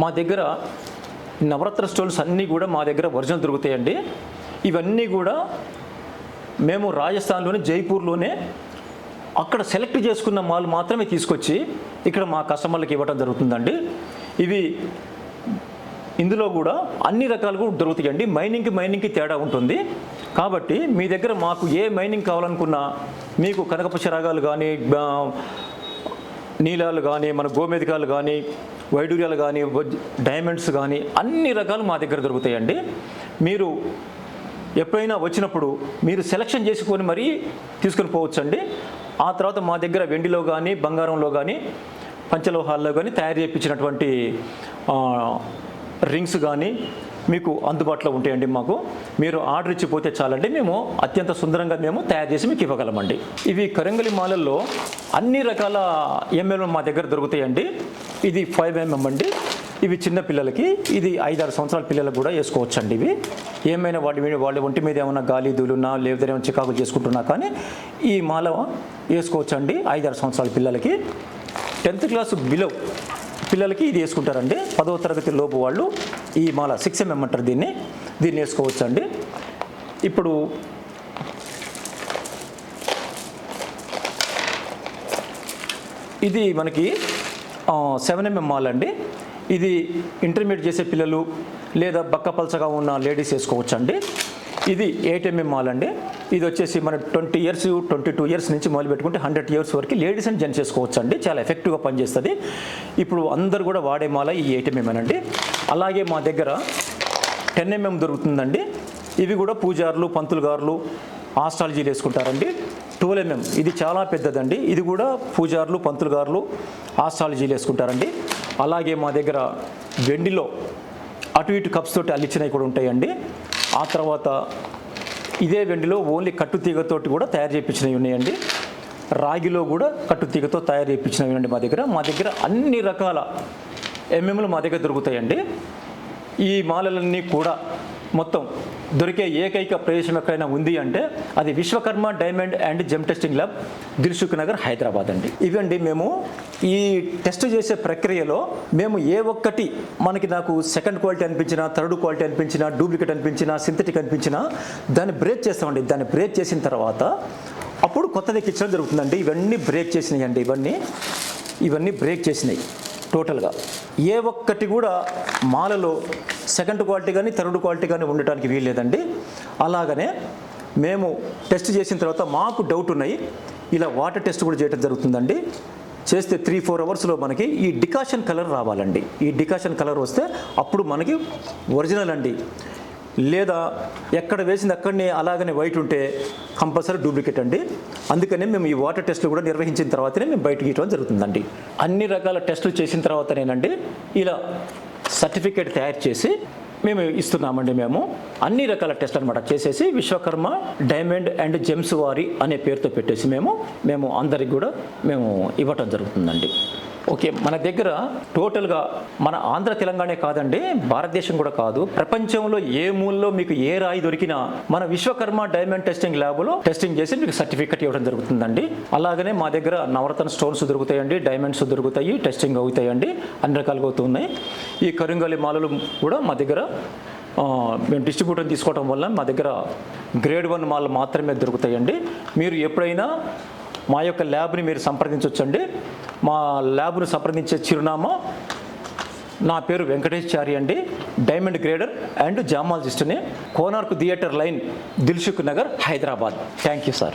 మా దగ్గర నవరత్న స్టోన్స్ అన్నీ కూడా మా దగ్గర ఒరిజినల్ దొరుకుతాయండి. ఇవన్నీ కూడా మేము రాజస్థాన్లోని జైపూర్లోనే అక్కడ సెలెక్ట్ చేసుకున్న మాల్ మాత్రమే తీసుకొచ్చి ఇక్కడ మా కస్టమర్లకు ఇవ్వడం జరుగుతుందండి. ఇవి ఇందులో కూడా అన్ని రకాలుగా దొరుకుతాయండి. మైనింగ్కి మైనింగ్కి తేడా ఉంటుంది. కాబట్టి మీ దగ్గర మాకు ఏ మైనింగ్ కావాలనుకున్నా మీకు కనకపక్ష రాగాలు కానీ నీలాలు కానీ మన గోమేధికాలు కానీ వైడూర్యాలు కానీ డైమండ్స్ కానీ అన్ని రకాలు మా దగ్గర దొరుకుతాయండి. మీరు ఎప్పుడైనా వచ్చినప్పుడు మీరు సెలక్షన్ చేసుకొని మరీ తీసుకొని పోవచ్చండి. ఆ తర్వాత మా దగ్గర వెండిలో కానీ బంగారంలో కానీ పంచలోహాల్లో కానీ తయారు చేయించినటువంటి రింగ్స్ కానీ మీకు అందుబాటులో ఉంటాయండి మాకు. మీరు ఆర్డర్ ఇచ్చిపోతే చాలండి. మేము అత్యంత సుందరంగా మేము తయారు చేసి మీకు ఇవ్వగలమండి. ఇవి కరంగలి మాలల్లో అన్ని రకాల ఎంఎల్ మా దగ్గర దొరుకుతాయండి. ఇది ఫైవ్ ఎంఎం అండి. ఇవి చిన్న పిల్లలకి ఇది ఐదారు సంవత్సరాల పిల్లలకు కూడా వేసుకోవచ్చు అండి ఇవి. ఏమైనా వాటి మీద వాళ్ళ ఒంటి మీద ఏమైనా గాలి దూలున్నా లేదా ఏమైనా చికాకులు చేసుకుంటున్నా కానీ ఈ మాల వేసుకోవచ్చండి ఐదారు సంవత్సరాల పిల్లలకి. టెన్త్ క్లాస్ బిలో పిల్లలకి ఇది వేసుకుంటారండి. పదవ తరగతి లోపు వాళ్ళు ఈ మాల సిక్స్ ఎంఎం అంటారు దీన్ని. దీన్ని వేసుకోవచ్చు అండి ఇప్పుడు ఇది మనకి సెవెన్ ఎంఎం మాల్ అండి. ఇది ఇంటర్మీడియట్ చేసే పిల్లలు లేదా బక్క పలచగా ఉన్న లేడీస్ వేసుకోవచ్చు అండి ఇది ఎయిట్ ఎంఎం మాల్ అండి. ఇది వచ్చేసి మన twenty years twenty two years నుంచి మొదలు పెట్టుకుంటే హండ్రెడ్ ఇయర్స్ వరకు లేడీస్ అండ్ జెంట్స్ చేసుకోవచ్చు అండి చాలా ఎఫెక్టివ్గా పనిచేస్తుంది. ఇప్పుడు అందరు కూడా వాడే మాల ఈ ఎయిట్ ఎంఎం అండి అలాగే మా దగ్గర టెన్ ఎంఎం దొరుకుతుందండి. ఇవి కూడా పూజారులు పంతులు గారులు ఆస్ట్రాలజీలు వేసుకుంటారండి. ట్వెల్వ్ ఎంఎం ఇది చాలా పెద్దదండి. ఇది కూడా పూజారులు పంతులు గారులు ఆస్ట్రాలజీలు వేసుకుంటారండి. అలాగే మా దగ్గర వెండిలో అటు ఇటు కప్స్ తోటి అల్లిచ్చినవి కూడా ఉంటాయండి. ఆ తర్వాత ఇదే వెండిలో ఓన్లీ కట్టు తీగతోటి కూడా తయారు చేయించినవి ఉన్నాయండి. రాగిలో కూడా కట్టు తీగతో తయారు చేయించినవి ఉన్నాయండి మా దగ్గర. మా దగ్గర అన్ని రకాల ఎంఎంలు మా దగ్గర దొరుకుతాయండి. ఈ మాలలన్నీ కూడా మొత్తం దొరికే ఏకైక ప్రదేశం ఎక్కడైనా ఉంది అంటే అది Vishwakarma diamond and gem testing lab Dilsukh Nagar Hyderabad అండి. ఇవండి మేము ఈ టెస్ట్ చేసే ప్రక్రియలో మేము ఏ ఒక్కటి మనకి నాకు సెకండ్ క్వాలిటీ అనిపించినా థర్డ్ క్వాలిటీ అనిపించినా డూప్లికేట్ అనిపించినా సింథటిక్ అనిపించినా దాన్ని బ్రేక్ చేస్తామండి. దాన్ని బ్రేక్ చేసిన తర్వాత అప్పుడు కొత్తది ఎక్కించడం జరుగుతుందండి. ఇవన్నీ బ్రేక్ చేసినాయి అండి ఇవన్నీ ఇవన్నీ బ్రేక్ చేసినాయి. టోటల్గా. ఏ ఒక్కటి కూడా మాలలో సెకండ్ క్వాలిటీ కానీ థర్డ్ క్వాలిటీ కానీ ఉండటానికి వీల్లేదండి. అలాగనే మేము టెస్ట్ చేసిన తర్వాత మాకు డౌట్ ఉన్నాయి. ఇలా వాటర్ టెస్ట్ కూడా చేయడం జరుగుతుందండి. చేస్తే త్రీ ఫోర్ అవర్స్లో మనకి ఈ డికాషన్ కలర్ రావాలండి. ఈ డికాషన్ కలర్ వస్తే అప్పుడు మనకి ఒరిజినల్ అండి. లేదా ఎక్కడ వేసింది అక్కడనే అలాగనే వైట్ ఉంటే కంపల్సరీ డూప్లికేట్ అండి. అందుకనే మేము ఈ వాటర్ టెస్ట్లు కూడా నిర్వహించిన తర్వాతనే మేము బయటకు ఇవ్వడం జరుగుతుందండి. అన్ని రకాల టెస్టులు చేసిన తర్వాతనేనండి ఇలా సర్టిఫికేట్ తయారు చేసి మేము ఇస్తున్నామండి మేము. అన్ని రకాల టెస్ట్ అనమాట చేసేసి విశ్వకర్మ డైమండ్ అండ్ జెమ్స్ వారి అనే పేరుతో పెట్టేసి మేము మేము అందరికి కూడా మేము ఇవ్వటం జరుగుతుందండి. ఓకే మన దగ్గర టోటల్గా మన ఆంధ్ర తెలంగాణే కాదండి భారతదేశం కూడా కాదు. ప్రపంచంలో ఏ మూలలో మీకు ఏ రాయి దొరికినా మన విశ్వకర్మ డైమండ్ టెస్టింగ్ ల్యాబ్లో టెస్టింగ్ చేసి మీకు సర్టిఫికెట్ ఇవ్వడం జరుగుతుందండి. అలాగనే మా దగ్గర నవరత్న స్టోన్స్ దొరుకుతాయండి డైమండ్స్ దొరుకుతాయి టెస్టింగ్ అవుతాయండి అన్ని రకాలుగా అవుతున్నాయి. ఈ కరింగలి మాలలు కూడా మా దగ్గర మేము డిస్ట్రిబ్యూటర్ తీసుకోవడం వల్ల మా దగ్గర గ్రేడ్ వన్ మాల్ మాత్రమే దొరుకుతాయండి. మీరు ఎప్పుడైనా మా యొక్క ల్యాబ్ని మీరు సంప్రదించవచ్చండి మా ల్యాబ్ను సంప్రదించే చిరునామా నా పేరు వెంకటేశ్చారి అండి. Diamond grader and జామాలజిస్ట్ని Konark theatre line Dilsukh Nagar Hyderabad. Thank you sir